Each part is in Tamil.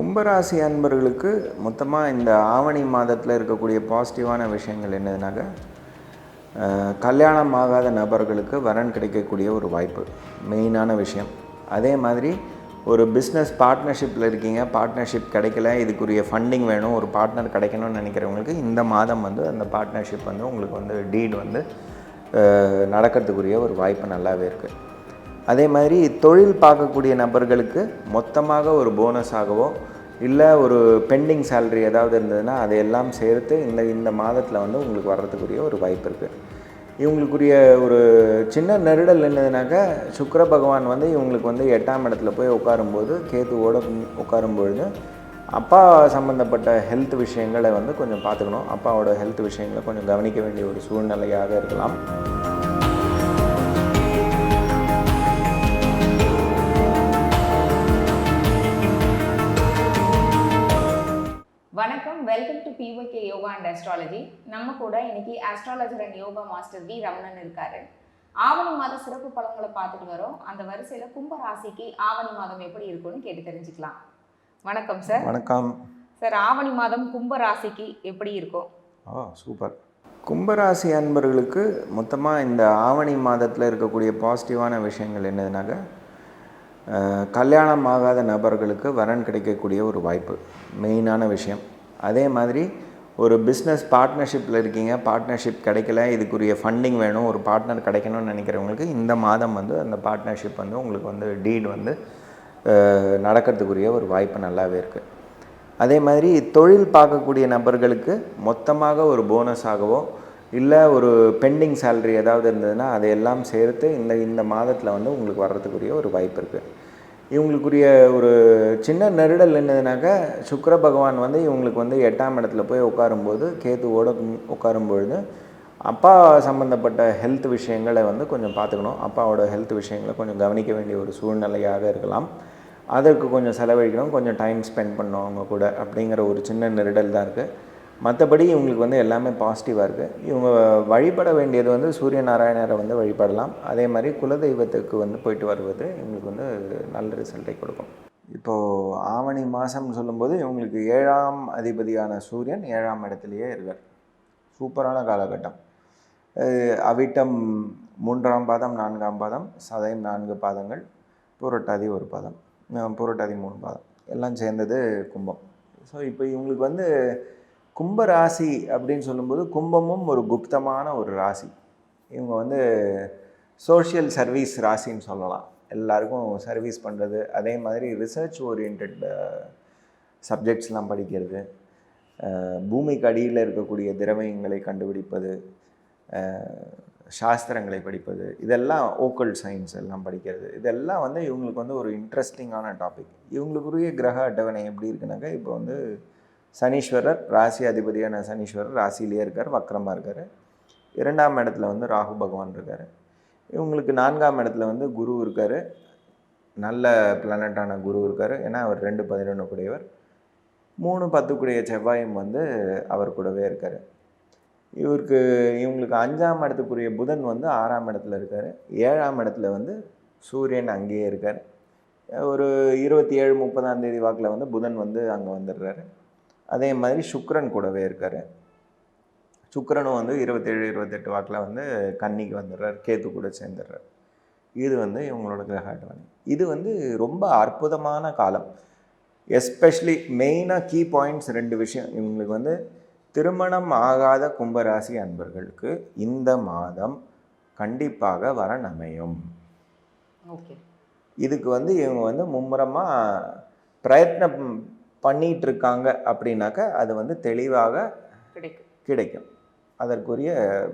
கும்பராசி அன்பர்களுக்கு மொத்தமாக இந்த ஆவணி மாதத்தில் இருக்கக்கூடிய பாசிட்டிவான விஷயங்கள் என்னதுனாக்க கல்யாணம் ஆகாத நபர்களுக்கு வரன் கிடைக்கக்கூடிய ஒரு வாய்ப்பு மெயினான விஷயம். அதே மாதிரி ஒரு பிஸ்னஸ் பார்ட்னர்ஷிப்பில் இருக்கீங்க பார்ட்னர்ஷிப் கிடைக்கல இதுக்குரிய ஃபண்டிங் வேணும் ஒரு பார்ட்னர் கிடைக்கணும்னு நினைக்கிறவங்களுக்கு இந்த மாதம் வந்து அந்த பார்ட்னர்ஷிப் வந்து உங்களுக்கு வந்து டீட் வந்து நடக்கிறதுக்குரிய ஒரு வாய்ப்பு நல்லாவே இருக்குது அதே மாதிரி தொழில் பார்க்கக்கூடிய நபர்களுக்கு மொத்தமாக ஒரு போனஸாகவோ இல்லை ஒரு பெண்டிங் சேல்ரி ஏதாவது இருந்ததுன்னா அதையெல்லாம் சேர்த்து இந்த இந்த மாதத்தில் வந்து உங்களுக்கு வர்றதுக்குரிய ஒரு வாய்ப்பு இருக்குது இவங்களுக்குரிய ஒரு சின்ன நெருடல் என்னதுனாக்கா சுக்கர பகவான் வந்து இவங்களுக்கு வந்து எட்டாம் இடத்துல போய் உட்காரும்போது கேத்துவோட உட்காரும்பொழுது அப்பா சம்மந்தப்பட்ட ஹெல்த் விஷயங்களை வந்து கொஞ்சம் பார்த்துக்கணும். அப்பாவோட ஹெல்த் விஷயங்களை கொஞ்சம் கவனிக்க வேண்டிய ஒரு சூழ்நிலையாக இருக்கலாம். வணக்கம் welcome to BOK yoga and astrology நம்ம கூட இன்னைக்கு astrologer and yoga master V Ramanan இருக்காரு. ஆவணி மாத சிறப்பு பலன்களை பார்த்துட்டு வரோம். அந்த வரிசையில கும்ப ராசிக்கு ஆவணி மாதம் எப்படி இருக்கும்னு கேட்டு தெரிஞ்சுக்கலாம். வணக்கம் சார் வணக்கம். சார் ஆவணி மாதம் கும்ப ராசிக்கு எப்படி இருக்கும்? Oh super. கும்பராசி அன்பர்களுக்கு மொத்தமாக இந்த ஆவணி மாதத்தில் இருக்கக்கூடிய பாசிட்டிவான விஷயங்கள் என்னதுனாக்க கல்யாணம் ஆகாத நபர்களுக்கு வரன் கிடைக்கக்கூடிய ஒரு வாய்ப்பு மெயினான விஷயம். அதே மாதிரி ஒரு பிஸ்னஸ் பார்ட்னர்ஷிப்பில் இருக்கீங்க பார்ட்னர்ஷிப் கிடைக்கல இதுக்குரிய ஃபண்டிங் வேணும் ஒரு பார்ட்னர் கிடைக்கணும்னு நினைக்கிறவங்களுக்கு இந்த மாதம் வந்து அந்த பார்ட்னர்ஷிப் வந்து உங்களுக்கு வந்து டீட் வந்து நடக்கிறதுக்குரிய ஒரு வாய்ப்பு நல்லாவே இருக்குது அதே மாதிரி தொழில் பார்க்கக்கூடிய நபர்களுக்கு மொத்தமாக ஒரு போனஸாகவோ இல்லை ஒரு பெண்டிங் சேல்ரி ஏதாவது இருந்ததுன்னா அதையெல்லாம் சேர்த்து இந்த இந்த மாதத்தில் வந்து உங்களுக்கு வர்றதுக்குரிய ஒரு வாய்ப்பு இருக்குது இவங்களுக்குரிய ஒரு சின்ன நெருடல் என்னதுனாக்கா சுக்கர பகவான் வந்து இவங்களுக்கு வந்து எட்டாம் இடத்துல போய் உட்காரும்போது உட்காரும் பொழுது அப்பா சம்மந்தப்பட்ட ஹெல்த் விஷயங்களை வந்து கொஞ்சம் பார்த்துக்கணும். அப்பாவோட ஹெல்த் விஷயங்களை கொஞ்சம் கவனிக்க வேண்டிய ஒரு சூழ்நிலையாக இருக்கலாம். அதற்கு கொஞ்சம் செலவழிக்கணும். கொஞ்சம் டைம் ஸ்பெண்ட் பண்ணணும் அவங்க கூட அப்படிங்கிற ஒரு சின்ன நெருடல் தான் இருக்குது மற்றபடி இவங்களுக்கு வந்து எல்லாமே பாசிட்டிவாக இருக்குது இவங்க வழிபட வேண்டியது வந்து சூரிய நாராயணரை வந்து வழிபடலாம். அதே மாதிரி குலதெய்வத்துக்கு வந்து போயிட்டு வருவது இவங்களுக்கு வந்து நல்ல ரிசல்ட்டை கொடுக்கும். இப்போது ஆவணி மாதம்னு சொல்லும்போது இவங்களுக்கு ஏழாம் அதிபதியான சூரியன் ஏழாம் இடத்துலையே இருக்கார். சூப்பரான காலகட்டம். அவிட்டம் மூன்றாம் பாதம் நான்காம் பாதம் சதயம் நான்கு பாதங்கள் புரட்டாதி ஒரு பாதம் புரட்டாதி மூணு பாதம். எல்லாம் சேர்ந்தது கும்பம். ஸோ இப்போ இவங்களுக்கு வந்து கும்ப ராசி அப்படின்னு சொல்லும்போது கும்பமும் ஒரு குப்தமான ஒரு ராசி. இவங்க வந்து சோஷியல் சர்வீஸ் ராசின்னு சொல்லலாம். எல்லாருக்கும் சர்வீஸ் பண்ணுறது அதே மாதிரி ரிசர்ச் ஓரியன்ட் சப்ஜெக்ட்ஸ்லாம் படிக்கிறது. பூமிக்கு அடியில் இருக்கக்கூடிய திரவியங்களை கண்டுபிடிப்பது சாஸ்திரங்களை படிப்பது. இதெல்லாம் ஓக்கல் சயின்ஸ் எல்லாம் படிக்கிறது. இதெல்லாம் வந்து இவங்களுக்கு வந்து ஒரு இன்ட்ரெஸ்டிங்கான டாபிக் இவங்களுக்குரிய கிரக அட்டவணை எப்படி இருக்குனாக்கா இப்போ வந்து சனீஸ்வரர் ராசி அதிபதியான சனீஸ்வரர் ராசியிலேயே இருக்கார் வக்கரமாக இருக்கார். இரண்டாம் இடத்துல வந்து ராகு பகவான் இருக்கார். இவங்களுக்கு நான்காம் இடத்துல வந்து குரு இருக்கார். நல்ல பிளானட்டான குரு இருக்கார். ஏன்னா அவர் ரெண்டு பதினொன்று கூடியவர். மூணு பத்துக்குடைய செவ்வாயும் வந்து அவர் கூடவே இருக்கார். இவருக்கு இவங்களுக்கு அஞ்சாம் இடத்துக்குரிய புதன் வந்து ஆறாம் இடத்துல இருக்கார். ஏழாம் இடத்துல வந்து சூரியன் அங்கேயே இருக்கார். ஒரு இருபத்தி ஏழு முப்பதாம் தேதி வாக்கில் வந்து புதன் வந்து அங்கே வந்துடுறாரு. அதே மாதிரி சுக்கிரன் கூடவே இருக்கார். சுக்கிரனும் வந்து இருபத்தேழு இருபத்தெட்டு வாக்கில் வந்து கன்னிக்கு வந்துடுறார் கேத்து கூட சேர்ந்துடுறார். இது வந்து இவங்களோட கிரக அட்டவணை இது வந்து ரொம்ப அற்புதமான காலம். எஸ்பெஷலி மெயினாக கீ பாயிண்ட்ஸ் ரெண்டு விஷயம். இவங்களுக்கு வந்து திருமணம் ஆகாத கும்பராசி அன்பர்களுக்கு இந்த மாதம் கண்டிப்பாக வரன் அமையும். ஓகே. இதுக்கு வந்து இவங்க வந்து மும்முரமாக பிரயத்னம் பண்ணிட்டு இருக்காங்க அப்படின்னாக்க அது வந்து தெளிவாக கிடைக்கும். கிடைக்கும். அதற்குரிய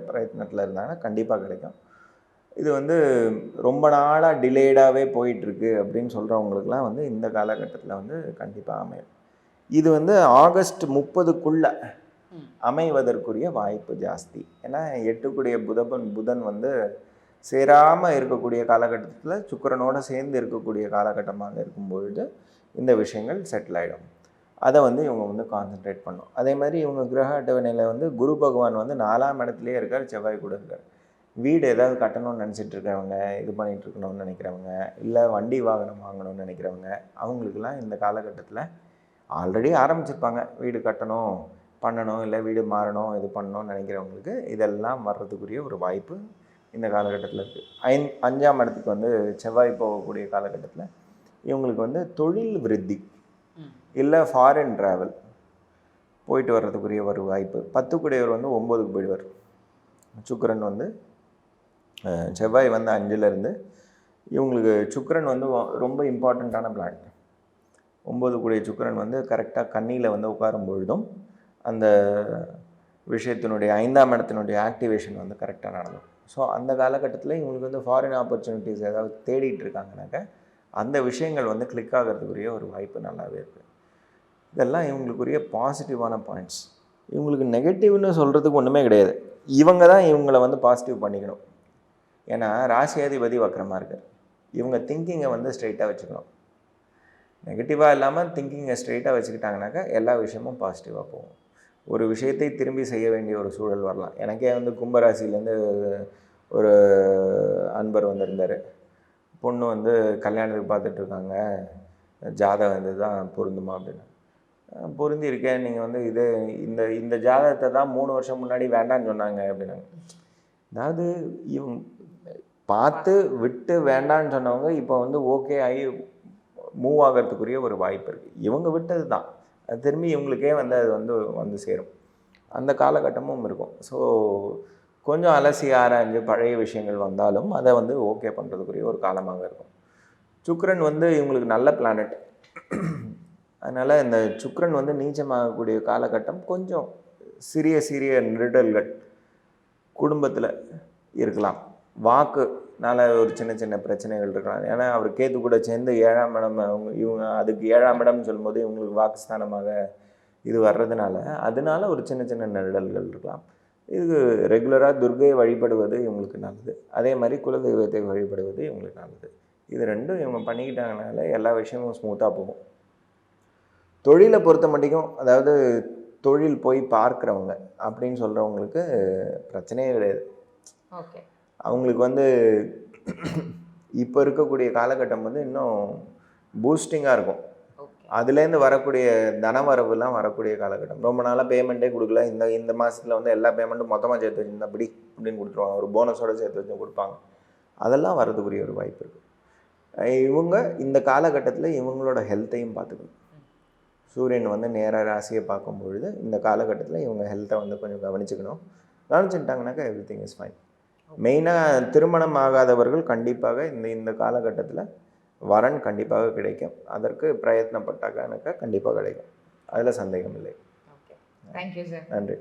பிரயத்னத்தில் இருந்தாங்கன்னா கண்டிப்பாக கிடைக்கும். இது வந்து ரொம்ப நாளாக டிலேடாகவே போயிட்டுருக்கு அப்படின்னு சொல்கிறவங்களுக்குலாம் வந்து இந்த காலகட்டத்தில் வந்து கண்டிப்பாக அமையும். இது வந்து ஆகஸ்ட் முப்பதுக்குள்ளே. அமைவதற்குரிய வாய்ப்பு ஜாஸ்தி. ஏன்னா எட்டுக்குடைய புதபன் புதன் வந்து சேராமல் இருக்கக்கூடிய காலகட்டத்தில் சுக்கிரனோட சேர்ந்து இருக்கக்கூடிய காலகட்டமாக இருக்கும்பொழுது இந்த விஷயங்கள் செட்டில் ஆகிடும் அதை வந்து இவங்க வந்து கான்சென்ட்ரேட் பண்ணும். அதே மாதிரி இவங்க கிரக அட்டவணையில் வந்து குரு பகவான் வந்து நாலாம் இடத்துலையே இருக்கார் செவ்வாய் கூட இருக்கார். வீடு ஏதாவது கட்டணும்னு நினச்சிட்டு இருக்கிறவங்க இது பண்ணிகிட்டு இருக்கணும்னு நினைக்கிறவங்க இல்லை வண்டி வாகனம் வாங்கணும்னு நினைக்கிறவங்க அவங்களுக்கெல்லாம் இந்த காலகட்டத்தில் ஆல்ரெடி ஆரம்பிச்சிருப்பாங்க. வீடு கட்டணும் பண்ணணும் இல்லை வீடு மாறணும் இது பண்ணணும்னு நினைக்கிறவங்களுக்கு இதெல்லாம் வர்றதுக்குரிய ஒரு வாய்ப்பு இந்த காலகட்டத்தில் இருக்குது ஐந் அஞ்சாம் இடத்துக்கு வந்து செவ்வாய் போகக்கூடிய காலகட்டத்தில் இவங்களுக்கு வந்து தொழில் விருத்தி இல்லை ஃபாரின் ட்ராவல் போயிட்டு வர்றதுக்குரிய ஒரு வாய்ப்பு. பத்துக்குடையவர் வந்து ஒம்போதுக்கு போயிடுவார். சுக்கரன் வந்து செவ்வாய் வந்து அஞ்சுலேருந்து இவங்களுக்கு சுக்கரன் வந்து ரொம்ப இம்பார்ட்டண்ட்டான பிளான் ஒம்பது கூடிய சுக்கிரன் வந்து கரெக்டாக கண்ணியில் வந்து உட்காரும் பொழுதும் அந்த விஷயத்தினுடைய ஐந்தாம் இடத்தினுடைய ஆக்டிவேஷன் வந்து கரெக்டாக நடந்தது ஸோ அந்த காலகட்டத்தில் இவங்களுக்கு வந்து ஃபாரின் ஆப்பர்ச்சுனிட்டிஸ் ஏதாவது தேடிட்டு இருக்காங்கனாக்க அந்த விஷயங்கள் வந்து கிளிக் ஆகிறதுக்குரிய ஒரு வாய்ப்பு நல்லாவே இருக்குது இதெல்லாம் இவங்களுக்குரிய பாசிட்டிவான பாயிண்ட்ஸ் இவங்களுக்கு நெகட்டிவ்னு சொல்கிறதுக்கு ஒன்றுமே கிடையாது. இவங்க தான் இவங்களை வந்து பாசிட்டிவ் பண்ணிக்கணும். ஏன்னா ராசியாதிபதி வக்கரமாக இருக்கார். இவங்க திங்கிங்கை வந்து ஸ்ட்ரைட்டாக வச்சுக்கணும். நெகட்டிவாக இல்லாமல் திங்கிங்கை ஸ்ட்ரைட்டாக வச்சுக்கிட்டாங்கனாக்கா எல்லா விஷயமும் பாசிட்டிவாக போகும். ஒரு விஷயத்தை திரும்பி செய்ய வேண்டிய ஒரு சூழல் வரலாம். எனக்கே வந்து கும்பராசிலேருந்து ஒரு அன்பர் வந்திருந்தார். பொண்ணு வந்து கல்யாணத்துக்கு பார்த்துட்ருக்காங்க ஜாதகம் இது தான் பொருந்துமா அப்படின்னு. பொருந்தி இருக்கேன் நீங்கள் வந்து இது இந்த இந்த ஜாதகத்தை தான் மூணு வருஷம் முன்னாடி வேண்டாம்னு சொன்னாங்க அப்படின்னாங்க. அதாவது இவங்க பார்த்து விட்டு வேண்டான்னு சொன்னவங்க இப்போ வந்து ஓகே ஆகி மூவ் ஆகிறதுக்குரிய ஒரு வாய்ப்பு இருக்குது இவங்க விட்டது தான். அது திரும்பி இவங்களுக்கே வந்து அது வந்து வந்து சேரும். அந்த காலகட்டமும் இருக்கும். ஸோ கொஞ்சம் அலசி ஆராய்ஞ்சு பழைய விஷயங்கள் வந்தாலும் அதை வந்து ஓகே பண்ணுறதுக்குரிய ஒரு காலமாக இருக்கும். சுக்ரன் வந்து இவங்களுக்கு நல்ல பிளானட் அதனால் இந்த சுக்ரன் வந்து நீச்சமாகக்கூடிய காலகட்டம் கொஞ்சம் சிறிய சிறிய நெருடல்கள் குடும்பத்தில் இருக்கலாம். வாக்குனால ஒரு சின்ன சின்ன பிரச்சனைகள் இருக்கலாம். ஏன்னா அவர் கேத்து கூட சேர்ந்து ஏழாம் இடம் அவங்க இவங்க அதுக்கு ஏழாம் இடம்னு சொல்லும்போது இவங்களுக்கு வாக்குஸ்தானமாக இது வர்றதுனால அதனால ஒரு சின்ன சின்ன நெருடல்கள் இருக்கலாம். இது ரெகுலராக துர்கையை வழிபடுவது இவங்களுக்கு நல்லது. அதே மாதிரி குலதெய்வத்தை வழிபடுவது இவங்களுக்கு நல்லது. இது ரெண்டும் இவங்க பண்ணிக்கிட்டாங்கனால எல்லா விஷயமும் ஸ்மூத்தாக போகும். தொழிலை பொறுத்த மட்டும் அதாவது தொழில் போய் பார்க்குறவங்க அப்படின்னு சொல்கிறவங்களுக்கு பிரச்சனையே கிடையாது. ஓகே. அவங்களுக்கு வந்து இப்போ இருக்கக்கூடிய காலகட்டம் வந்து இன்னும் பூஸ்டிங்காக இருக்கும். அதுலேருந்து வரக்கூடிய தனவரவுலாம் வரக்கூடிய காலகட்டம். ரொம்ப நாளாக பேமெண்ட்டே கொடுக்கல. இந்த இந்த மாதத்தில் வந்து எல்லா பேமெண்ட்டும் மொத்தமாக சேர்த்து வச்சுருந்தா அப்படி அப்படின்னு கொடுத்துருவாங்க. ஒரு போனஸோட சேர்த்து வச்சு கொடுப்பாங்க. அதெல்லாம் வரதுக்குரிய ஒரு வாய்ப்பு இருக்குது இவங்க இந்த காலகட்டத்தில் இவங்களோட ஹெல்த்தையும் பார்த்துக்கணும். சூரியன் வந்து நேராக ராசியை பார்க்கும் பொழுது இந்த காலகட்டத்தில் இவங்க ஹெல்த்தை வந்து கொஞ்சம் கவனிச்சுக்கணும். கவனிச்சுட்டாங்கனாக்கா எவ்ரி திங் இஸ் ஃபைன் மெயினாக திருமணம் ஆகாதவர்கள் கண்டிப்பாக இந்த இந்த காலகட்டத்தில் வரன் கண்டிப்பாக கிடைக்கும். அதற்கு பிரயத்னப்பட்டாக்கனாக்கா கண்டிப்பாக கிடைக்கும். அதில் சந்தேகம் இல்லை ஓகே தேங்க்யூ சார் நன்றி.